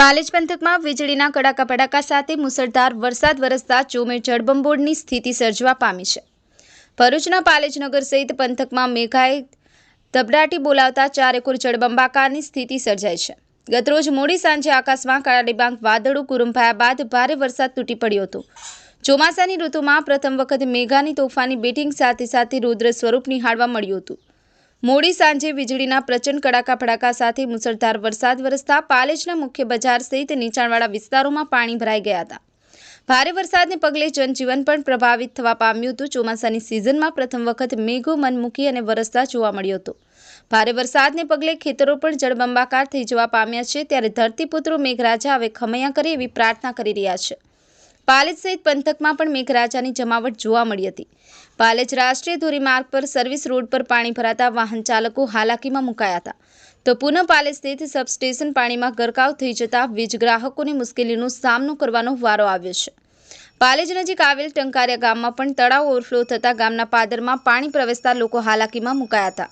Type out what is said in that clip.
પાલેજ પંથકમાં વીજળીના કડાકા ભડાકા સાથે મુસળધાર વરસાદ વરસતા ચોમે જળબંબોળની સ્થિતિ સર્જવા પામી છે. ભરૂચના પાલેજનગર સહિત પંથકમાં મેઘાએ ધબડાટી બોલાવતા ચારેકોર જળબંબાકારની સ્થિતિ સર્જાઈ છે. ગતરોજ મોડી સાંજે આકાશમાં કાળા ડિબાંગ વાદળો કુરુંભાયા બાદ ભારે વરસાદ તૂટી પડ્યો હતો. ચોમાસાની ઋતુમાં પ્રથમ વખત મેઘાની તોફાની બેટિંગ સાથે સાથે રૌદ્ર સ્વરૂપ નિહાળવા મળ્યું હતું. મોડી સાંજે વીજળીના પ્રચંડ કડાકા ફડાકા સાથે મુસળધાર વરસાદ વરસતા પાલેજના મુખ્ય બજાર સહિત નીચાણવાળા વિસ્તારોમાં પાણી ભરાઈ ગયા હતા. ભારે વરસાદને પગલે જનજીવન પણ પ્રભાવિત થવા પામ્યું હતું. ચોમાસાની સિઝનમાં પ્રથમ વખત મેઘો મનમૂકી અને વરસતા જોવા મળ્યો હતો. ભારે વરસાદને પગલે ખેતરો પણ જળબંબાકાર થઈ જવા પામ્યા છે. ત્યારે ધરતીપુત્રો મેઘરાજા હવે ખમૈયા કરે એવી પ્રાર્થના કરી રહ્યા છે. પાલેજ સહિત પંથકમાં પણ મેઘરાજાની જમાવટ જોવા મળી હતી. પાલેજ રાષ્ટ્રીય ધોરીમાર્ગ પર સર્વિસ રોડ પર પાણી ભરાતા વાહન ચાલકો હાલાકીમાં મુકાયા હતા. તો પુનઃ પાલેજ સ્થિત સબસ્ટેશન પાણીમાં ગરકાવ થઈ જતા વીજ ગ્રાહકોને મુશ્કેલીનો સામનો કરવાનો વારો આવ્યો છે. પાલેજ નજીક આવેલ ટંકારિયા ગામમાં પણ તળાવ ઓવરફ્લો થતા ગામના પાદરમાં પાણી પ્રવેશતા લોકો હાલાકીમાં મુકાયા હતા.